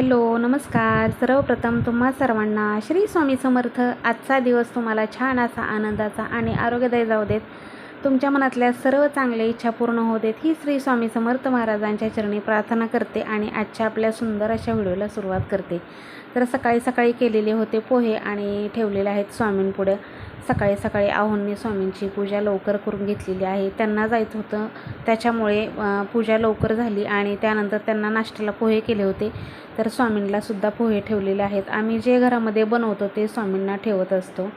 Hello नमस्कार. सर्वप्रथम तुम्हा सर्वांना श्री स्वामी समर्थ आजचा दिवस तुम्हाला छान असा आनंदाचा आणि आरोग्यदायी जाऊ देत. तुमच्या मनातल्या सर्व चांगल्या इच्छा पूर्ण होऊ देत ही श्री स्वामी समर्थ महाराजांच्या चरणी प्रार्थना करते आणि आजच्या आपल्या सुंदर अशा व्हिडिओला सुरुवात करते. तर सकाळी सकाळी केलेले होते पोहे आणि ठेवलेले आहेत स्वामींपुढे. सकाळी सकाळी आहोंनी स्वामींची पूजा लवकर करून घेतलेली आहे. त्यांना जायचं होतं. त्याच्यामुळे पूजा लवकर झाली आणि त्यानंतर त्यांना नाश्त्याला पोहे केले होते. तर स्वामींलासुद्धा पोहे ठेवलेले आहेत. आम्ही जे घरामध्ये बनवतो ते स्वामींना ठेवत असतो.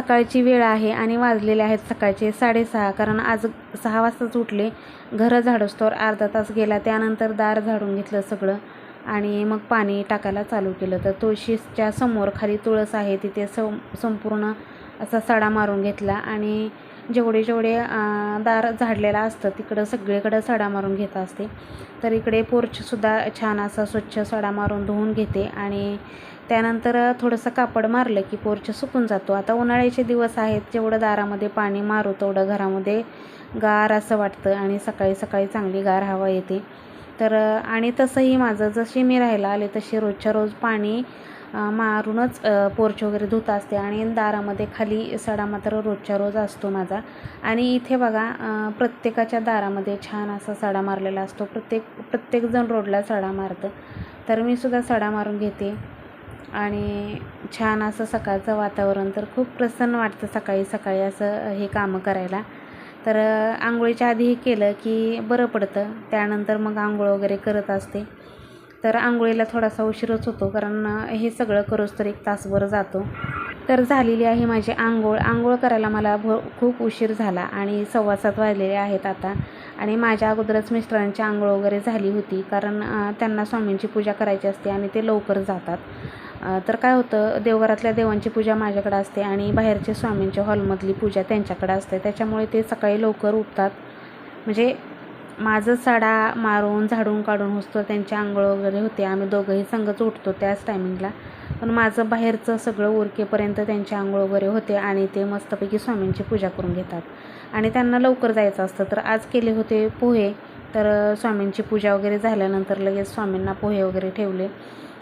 सकाळची वेळ आहे आणि वाजलेले आहेत सकाळचे साडेसहा कारण आज सहा वाजताच उठले घरं झाडूस्तोवर अर्धा तास गेला त्यानंतर दार झाडून घेतलं सगळं आणि मग पाणी टाकायला चालू केलं. तर तुळशीच्या समोर खाली तुळस आहे तिथे सं संपूर्ण असा सडा मारून घेतला आणि जेवढे जेवढे दार झाडलेलं असतं तिकडं सगळीकडं सडा मारून घेत असते. तर इकडे पोर्चसुद्धा छान असा स्वच्छ सडा मारून धुवून घेते आणि त्यानंतर थोडंसं कापड मारलं की पोर्च सुकून जातो. आता उन्हाळ्याचे दिवस आहेत जेवढं दारामध्ये पाणी मारू तेवढं घरामध्ये गार असं वाटतं आणि सकाळी सकाळी चांगली गार हवा येते. तर आणि तसंही माझं जशी मी राहायला आले तशी रोजच्या रोज पाणी मारूनच पोर्च वगैरे धुत असते आणि दारामध्ये खाली सडा मात्र रोजच्या रोज असतो माझा. आणि इथे बघा प्रत्येकाच्या दारामध्ये छान असा सडा मारलेला असतो. प्रत्येक प्रत्येकजण रोडला सडा मारतं. तर मी सुद्धा सडा मारून घेते. आणि छान असं सकाळचं वातावरण तर खूप प्रसन्न वाटतं सकाळी सकाळी असं हे कामं करायला. तर आंघोळीच्या आधी हे केलं की बरं पडतं. त्यानंतर मग आंघोळ वगैरे करत असते. तर आंघोळीला थोडासा उशीरच होतो कारण हे सगळं करोस तर एक तासभर जातो. तर झालेली आहे माझी आंघोळ. आंघोळ करायला मला भ खूप उशीर झाला आणि सव्वा सात वाजलेले आहेत आता. आणि माझ्या अगोदरच मिस्टरांची आंघोळ वगैरे झाली होती कारण त्यांना स्वामींची पूजा करायची असते आणि ते लवकर जातात. तर काय होतं देवघरातल्या देवांची पूजा माझ्याकडे असते आणि बाहेरचे स्वामींच्या हॉलमधली पूजा त्यांच्याकडे असते. त्याच्यामुळे ते सकाळी लवकर उठतात. म्हणजे माझं सडा मारून झाडून काढून होतो त्यांची आंघोळ वगैरे होते. आम्ही दोघंही संगच उठतो त्याच टायमिंगला पण माझं बाहेरचं सगळं उरकेपर्यंत त्यांची आंघोळ वगैरे होते आणि ते मस्तपैकी स्वामींची पूजा करून घेतात. आणि त्यांना लवकर जायचं असतं. तर आज केले होते पोहे. तर स्वामींची पूजा वगैरे झाल्यानंतर लगेच स्वामींना पोहे वगैरे ठेवले.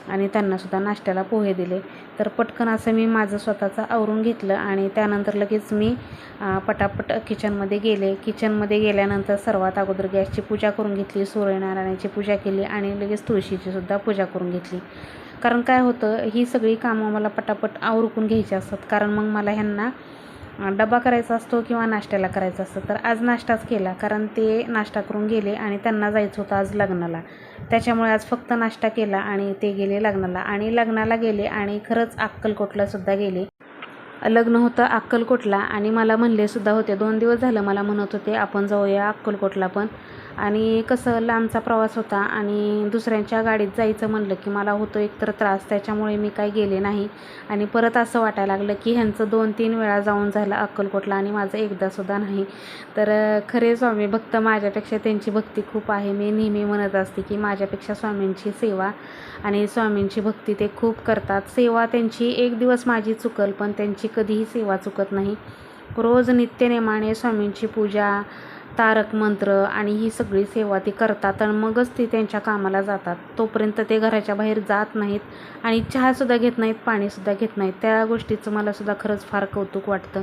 आणि त्यांनासुद्धा नाश्त्याला पोहे दिले. तर पटकन असं मी माझं स्वतःचं आवरून घेतलं आणि त्यानंतर लगेच मी पटापट किचनमध्ये गेले. किचनमध्ये गेल्यानंतर सर्वात अगोदर गॅसची पूजा करून घेतली सूर्यनारायणाची पूजा केली आणि लगेच तुळशीचीसुद्धा पूजा करून घेतली. कारण काय होतं ही सगळी कामं मला पटापट आवरकून घ्यायची असतात. कारण मग मला ह्यांना डबा करायचा असतो किंवा नाश्त्याला करायचा असतं. तर आज नाश्ताच केला कारण ते नाश्ता करून गेले आणि त्यांना जायचं होतं आज लग्नाला. त्याच्यामुळे आज फक्त नाश्ता केला आणि ते गेले लग्नाला. आणि लग्नाला गेले आणि खरंच अक्कलकोटलासुद्धा गेले. लग्न होतं अक्कलकोटला आणि मला म्हणले सुद्धा होते दोन दिवस झालं मला म्हणत होते आपण जाऊया अक्कलकोटला पण. आणि कसं लांबचा प्रवास होता आणि दुसऱ्यांच्या गाडीत जायचं म्हणलं की मला होतो एकतर त्रास त्याच्यामुळे मी काही गेले नाही. आणि परत असं वाटायला लागलं की ह्यांचं दोन तीन वेळा जाऊन झालं अक्कलकोटला आणि माझं एकदासुद्धा नाही. तर खरे स्वामी भक्त माझ्यापेक्षा त्यांची भक्ती खूप आहे. मी नेहमी म्हणत असते की माझ्यापेक्षा स्वामींची सेवा आणि स्वामींची भक्ती ते खूप करतात. सेवा त्यांची एक दिवस माझी चुकल पण त्यांची कधीही सेवा चुकत नाही. रोज नित्यनेमाने स्वामींची पूजा तारक मंत्र आणि ही सगळी सेवा ती करतात आणि मगच ती त्यांच्या कामाला जातात. तोपर्यंत ते घराच्या बाहेर जात नाहीत आणि चहासुद्धा घेत नाहीत पाणीसुद्धा घेत नाहीत. त्या गोष्टीचं मलासुद्धा खरंच फार कौतुक वाटतं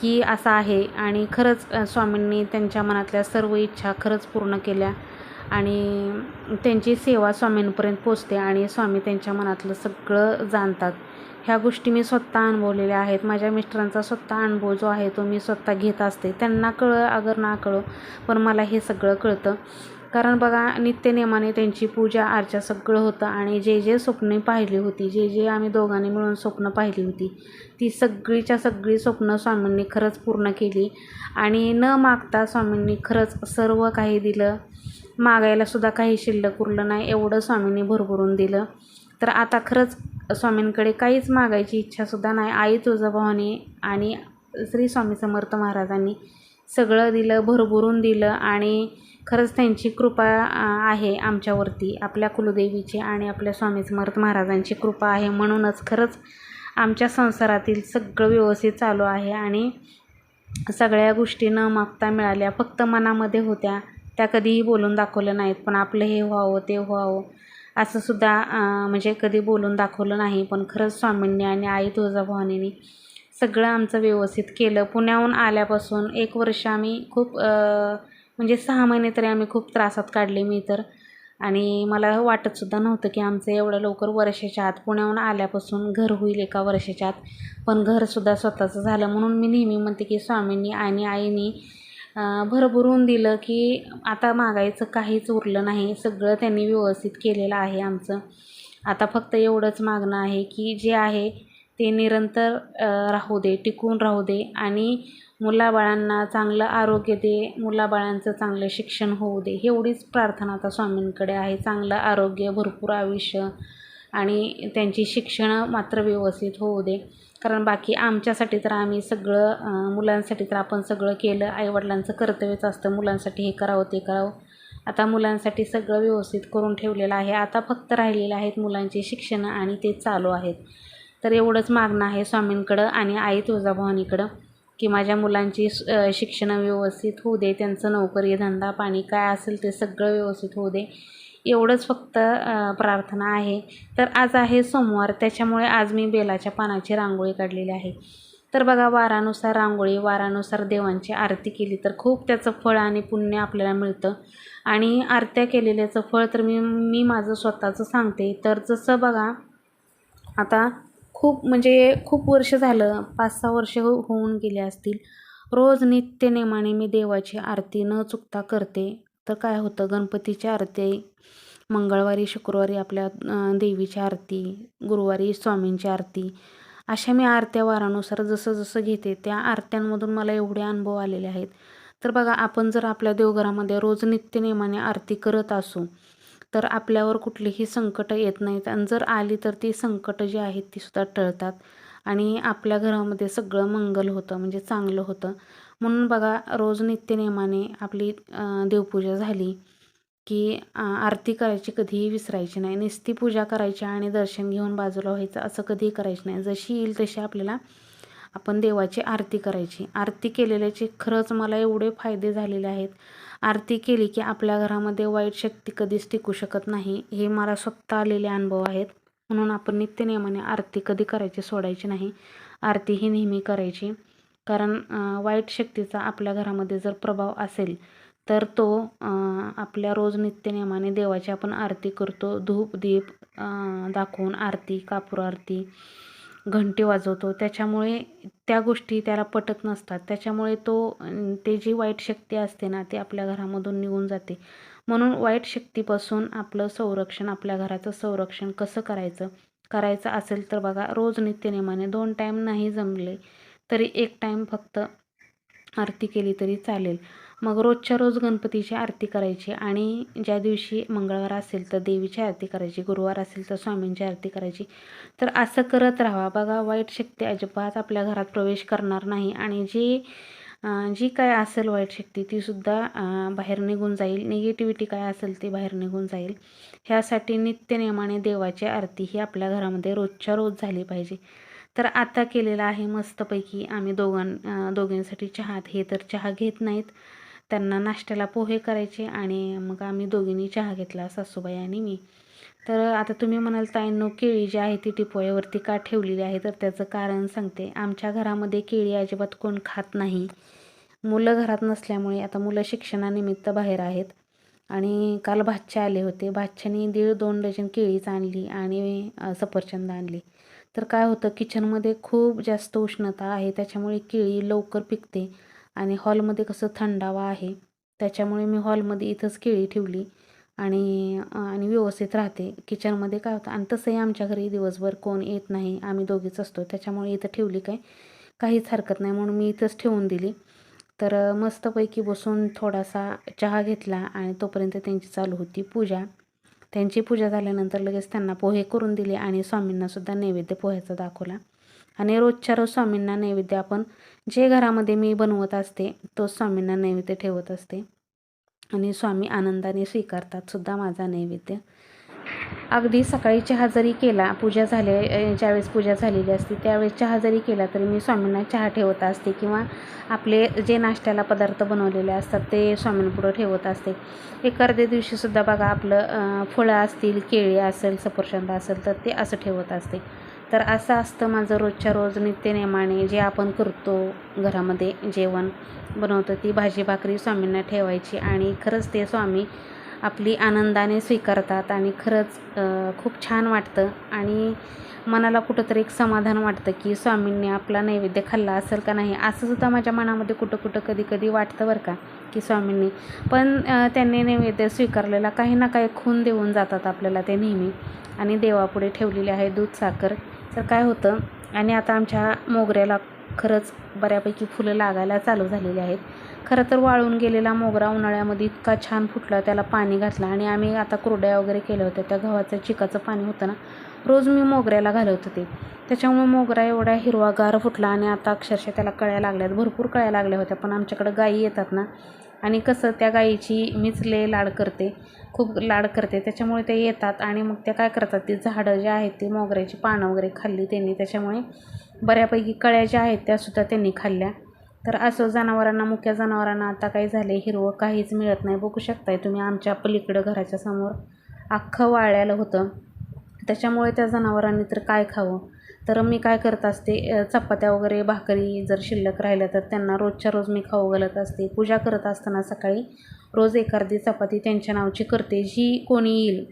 की असं आहे. आणि खरंच स्वामींनी त्यांच्या मनातल्या सर्व इच्छा खरंच पूर्ण केल्या. आणि त्यांची सेवा स्वामींपर्यंत पोचते आणि स्वामी त्यांच्या मनातलं सगळं जाणतात. ह्या गोष्टी मी स्वतः अनुभवलेल्या आहेत. माझ्या मिस्टरांचा स्वतः अनुभव जो आहे तो मी स्वतः घेत असते. त्यांना कळं अगर ना कळो पण मला हे सगळं कळतं. कारण बघा नित्यनेमाने त्यांची पूजा अर्चा सगळं होतं आणि जे जे स्वप्ने पाहिली होती जे जे आम्ही दोघांनी मिळून स्वप्न पाहिली होती ती सगळीच्या सगळी स्वप्न स्वामींनी खरंच पूर्ण केली. आणि न मागता स्वामींनी खरंच सर्व काही दिलं. मागायला सुद्धा काही शिल्लक उरलं नाही एवढं स्वामींनी भरभरून दिलं. तर आता खरंच स्वामींकडे काहीच मागायची इच्छासुद्धा नाही. आई तुळजाभवानी आणि श्री स्वामी समर्थ महाराजांनी सगळं दिलं भरभरून दिलं आणि खरंच त्यांची कृपा आहे आमच्यावरती. आपल्या कुलदेवीची आणि आपल्या स्वामी समर्थ महाराजांची कृपा आहे. म्हणूनच खरंच आमच्या संसारातील सगळं व्यवस्थित चालू आहे आणि सगळ्या गोष्टी न मागता मिळाल्या. फक्त मनामध्ये होत्या त्या कधीही बोलून दाखवलं नाहीत पण आपलं हे व्हावं ते व्हावं असंसुद्धा म्हणजे कधी बोलून दाखवलं नाही. पण खरंच स्वामींनी आणि आई तुळजाभवानीनी सगळं आमचं व्यवस्थित केलं. पुण्याहून आल्यापासून एक वर्ष आम्ही खूप म्हणजे सहा महिने तरी आम्ही खूप त्रासात काढले मी तर. आणि मला वाटतसुद्धा नव्हतं की आमचं एवढं लवकर वर्षाच्या आत पुण्याहून आल्यापासून घर होईल एका वर्षाच्या आत. पण घरसुद्धा स्वतःचं झालं. म्हणून मी नेहमी म्हणते की स्वामींनी आणि आईनी भरभरून दिलं की आता मागायचं काहीच उरलं नाही. सगळं त्यांनी व्यवस्थित केलेलं आहे आमचं. आता फक्त एवढंच मागणं आहे की जे आहे ते निरंतर राहू दे टिकून राहू दे आणि मुलाबाळांना चांगलं आरोग्य दे मुलाबाळांचं चांगलं शिक्षण होऊ दे. एवढीच प्रार्थना आता स्वामींकडे आहे. चांगलं आरोग्य भरपूर आयुष्य आणि त्यांची शिक्षणं मात्र व्यवस्थित होऊ दे. कारण बाकी आमच्यासाठी तर आम्ही सगळं मुलांसाठी तर आपण सगळं केलं. आईवडिलांचं कर्तव्यच असतं मुलांसाठी हे करावं ते करावं. आता मुलांसाठी सगळं व्यवस्थित करून ठेवलेलं आहे. आता फक्त राहिलेले आहेत मुलांची शिक्षणं आणि ते चालू आहेत. तर एवढंच मागणं आहे स्वामींकडं आणि आई तुळजाभवानीकडं की माझ्या मुलांची शिक्षणं व्यवस्थित होऊ दे. त्यांचं नोकरी धंदा पाणी काय असेल ते सगळं व्यवस्थित होऊ दे. एवढंच फक्त प्रार्थना आहे. तर आज आहे सोमवार त्याच्यामुळे आज मी बेलाच्या पानाची रांगोळी काढलेली आहे. तर बघा वारानुसार रांगोळी वारानुसार देवांची आरती केली तर खूप त्याचं फळ आणि पुण्य आपल्याला मिळतं. आणि आरत्या केलेल्याचं फळ तर मी मी माझं स्वतःचं सांगते. तर जसं बघा आता खूप म्हणजे खूप वर्ष झालं पाच सहा वर्ष हो होऊन गेले असतील. रोज नित्यनेमाने मी देवाची आरती न चुकता करते. तर काय होतं? गणपतीची आरती मंगळवारी शुक्रवारी आपल्या देवीची आरती गुरुवारी स्वामींची आरती. अशा मी आरत्या वारानुसार जसं जसं घेते त्या आरत्यांमधून मला एवढे अनुभव आलेले आहेत. तर बघा आपण जर आपल्या देवघरामध्ये रोज नित्यनियमाने आरती करत असू तर आपल्यावर कुठलीही संकटं येत नाहीत. आणि जर आली तर ती संकटं जी आहेत तीसुद्धा टळतात. आणि आपल्या घरामध्ये सगळं मंगल होतं म्हणजे चांगलं होतं. म्हणून बघा रोज नित्यनियमाने आपली देवपूजा झाली की आरती करायची कधीही विसरायची नाही. नुसती पूजा करायची आणि दर्शन घेऊन बाजूला व्हायचं असं कधीही करायचं नाही. जशी येईल तशी आपल्याला आपण देवाची आरती करायची. आरती केलेल्याचे खरंच मला एवढे फायदे झालेले आहेत. आरती केली की आपल्या घरामध्ये वाईट शक्ती कधीच टिकू शकत नाही. हे मला स्वतः आलेले अनुभव आहेत. म्हणून आपण नित्यनियमाने आरती कधी करायची सोडायची नाही. आरती ही नेहमी करायची. कारण वाईट शक्तीचा आपल्या घरामध्ये जर प्रभाव असेल तर तो आपल्या रोज नित्यनियमाने देवाची आपण आरती करतो. धूप दीप दाखवून आरती कापूर आरती घंटी वाजवतो. त्याच्यामुळे त्या गोष्टी त्याला पटत नसतात. त्याच्यामुळे तो ते जी वाईट शक्ती असते ना ती आपल्या घरामधून निघून जाते. म्हणून वाईट शक्तीपासून आपलं संरक्षण आपल्या घराचं संरक्षण कसं करायचं? करायचं असेल तर बघा रोज नित्यनियमाने दोन टाईम नाही जमले तरी एक टाईम फक्त आरती केली तरी चालेल. मग रोजच्या रोज गणपतीची आरती करायची आणि ज्या दिवशी मंगळवार असेल तर देवीची आरती करायची गुरुवार असेल तर स्वामींची आरती करायची. तर असं करत राहा. बघा वाईट शक्ती अजिबात आपल्या घरात प्रवेश करणार नाही आणि जी जी काय असेल वाईट शक्ती तीसुद्धा बाहेर निघून जाईल. निगेटिव्हिटी काय असेल ती बाहेर निघून जाईल. ह्यासाठी नित्यनियमाने देवाची आरती ही आपल्या घरामध्ये रोजच्या रोज झाली पाहिजे. तर आता केलेलं आहे मस्तपैकी. आम्ही दोघां दोघींसाठी चहात हे तर चहा घेत नाहीत. त्यांना नाश्त्याला पोहे करायचे आणि मग आम्ही दोघींनी चहा घेतला सासूबाई आणि मी. तर आता तुम्ही म्हणाल ताईंनो केळी जी आहे ती टिपोळ्यावरती का ठेवलेली आहे? तर त्याचं कारण सांगते. आमच्या घरामध्ये केळी अजिबात कोण खात नाही. मुलं घरात नसल्यामुळे आता मुलं शिक्षणानिमित्त बाहेर आहेत. आणि काल भाचे आले होते. भाच्याने दीड दोन डझन केळीच आणली आणि सफरचंद आणली. तर काय होतं किचनमध्ये खूप जास्त उष्णता आहे त्याच्यामुळे केळी लवकर पिकते आणि हॉलमध्ये कसं थंडावा आहे त्याच्यामुळे मी हॉलमध्ये इथंच केळी ठेवली आणि आणि व्यवस्थित राहते. किचनमध्ये काय होतं आणि तसंही आमच्या घरी दिवसभर कोण येत नाही आम्ही दोघीच असतो त्याच्यामुळे इथं ठेवली काय काहीच हरकत नाही म्हणून मी इथंच ठेवून दिली. तर मस्तपैकी बसून थोडासा चहा घेतला आणि तोपर्यंत त्यांची चालू होती पूजा. त्यांची पूजा झाल्यानंतर लगेच त्यांना पोहे करून दिले आणि स्वामींनासुद्धा नैवेद्य पोह्याचा दाखवला. आणि रोजच्या रोज स्वामींना नैवेद्य आपण जे घरामध्ये मी बनवत असते तोच स्वामींना नैवेद्य ठेवत असते. आणि स्वामी आनंदाने स्वीकारतात सुद्धा माझा नैवेद्य. अगदी सकाळी चहा जरी केला पूजा झाले ज्यावेळेस पूजा झालेली असते त्यावेळेस चहा जरी केला तरी मी स्वामींना चहा ठेवत असते किंवा आपले जे नाश्त्याला पदार्थ बनवलेले असतात ते स्वामींपुढं ठेवत असते. एखाद्या दिवशीसुद्धा बघा आपलं फळं असतील केळी असेल सफरचंद असेल तर ते असं ठेवत असते. तर असं असतं माझं रोजच्या रोज नित्यनेमाने जे आपण करतो घरामध्ये जेवण बनवतो ती भाजी भाकरी स्वामींना ठेवायची आणि खरंच ते स्वामी आपली आनंदाने स्वीकारतात आणि खरंच खूप छान वाटतं. आणि मनाला कुठंतरी एक समाधान वाटतं की स्वामींनी आपला नैवेद्य खाल्ला असेल का नाही असं सुद्धा माझ्या मनामध्ये कुठं कुठं कधी कधी वाटतं बरं का की स्वामींनी. पण त्यांनी नैवेद्य स्वीकारलेला काही ना काही खून देऊन जातात आपल्याला ते नेहमी. आणि देवापुढे ठेवलेले आहे दूध साखर. तर काय होतं आणि आता आमच्या मोगऱ्याला खरंच बऱ्यापैकी फुलं लागायला चालू झालेली आहेत. खरं तर वाळून गेलेला मोगरा उन्हाळ्यामध्ये इतका छान फुटला त्याला पाणी घातलं आणि आम्ही आता कुरड्या वगैरे केल्या होत्या. त्या गव्हाचं चिकाचं पाणी होतं ना रोज मी मोगऱ्याला घालत होते. त्याच्यामुळे मोगरा एवढा हिरवागार फुटला आणि आता अक्षरशः त्याला कळ्या लागल्यात. भरपूर कळ्या लागल्या होत्या पण आमच्याकडं गायी येतात ना. आणि कसं त्या गायीची मीच ले लाड करते खूप लाड करते. त्याच्यामुळे ते येतात आणि मग त्या काय करतात ती झाडं जे आहेत ती मोगऱ्याची पानं वगैरे खाल्ली त्यांनी. त्याच्यामुळे बऱ्यापैकी कळ्या ज्या आहेत त्यासुद्धा त्यांनी खाल्ल्या. तर असं जनावरांना मुख्य जनावरांना आता काय झाले हिरवं काहीच मिळत नाही. बघू शकताय तुम्ही आमच्या पलीकडं घराच्या समोर अख्खं वाळलेलं होतं. त्याच्यामुळे त्या जनावरांनी तर काय खावं? तर मी काय करत असते चपात्या वगैरे भाकरी जर शिल्लक राहिल्या तर त्यांना रोजच्या रोज मी खाऊ घालत असते. पूजा करत असताना सकाळी रोज एखादी चपाती त्यांच्या नावची करते. जी कोणी येईल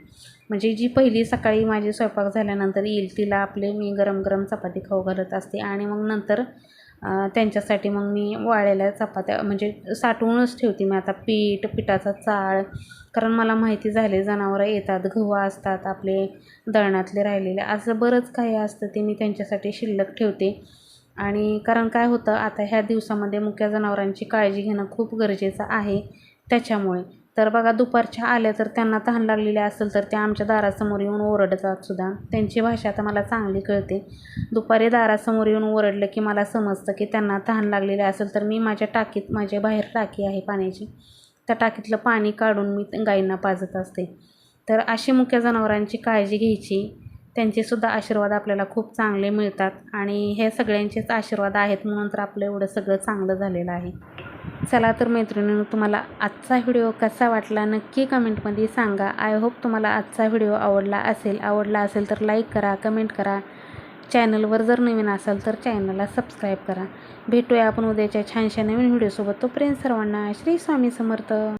म्हणजे जी पहिली सकाळी माझी स्वयंपाक झाल्यानंतर येईल तिला आपले मी गरम गरम चपाती खाऊ घालत असते. आणि मग नंतर त्यांच्यासाठी मग मी वाळलेल्या चपात्या म्हणजे साठवूनच ठेवते मी. आता पीठ पिठाचा चाळ कारण मला माहिती झाले जनावरं येतात गहू असतात आपले दळणातले राहिलेले. असं बरंच काही असतं ते मी त्यांच्यासाठी शिल्लक ठेवते. आणि कारण काय होतं आता ह्या दिवसामध्ये मुक्या जनावरांची काळजी घेणं खूप गरजेचं आहे त्याच्यामुळे. तर बघा दुपारच्या आल्या तर त्यांना तहान लागलेली असेल तर त्या आमच्या दारासमोर येऊन ओरडतात सुद्धा. त्यांची भाषा आता मला चांगली कळते. दुपारी दारासमोर येऊन ओरडलं की मला समजतं की त्यांना तहान लागलेली असेल तर मी माझ्या टाकीत माझ्या बाहेर टाकी आहे पाण्याची. त्या टाकीतलं पाणी काढून मी गायींना पाजत असते. तर अशी मुख्य जनावरांची काळजी घ्यायची. त्यांचेसुद्धा आशीर्वाद आपल्याला खूप चांगले मिळतात आणि हे सगळ्यांचेच आशीर्वाद आहेत म्हणून तर आपलं एवढं सगळं चांगलं झालेलं आहे. चला तर मैत्रिणीनं तुम्हाला आजचा व्हिडिओ कसा वाटला नक्की कमेंटमध्ये सांगा. आय होप तुम्हाला आजचा व्हिडिओ आवडला असेल. आवडला असेल तर लाईक करा कमेंट करा. चॅनलवर जर नवीन असाल तर चॅनलला सबस्क्राईब करा. भेटूया आपण उद्याच्या छानशा नवीन व्हिडिओसोबत. तोपर्यंत सर्वांना श्री स्वामी समर्थ.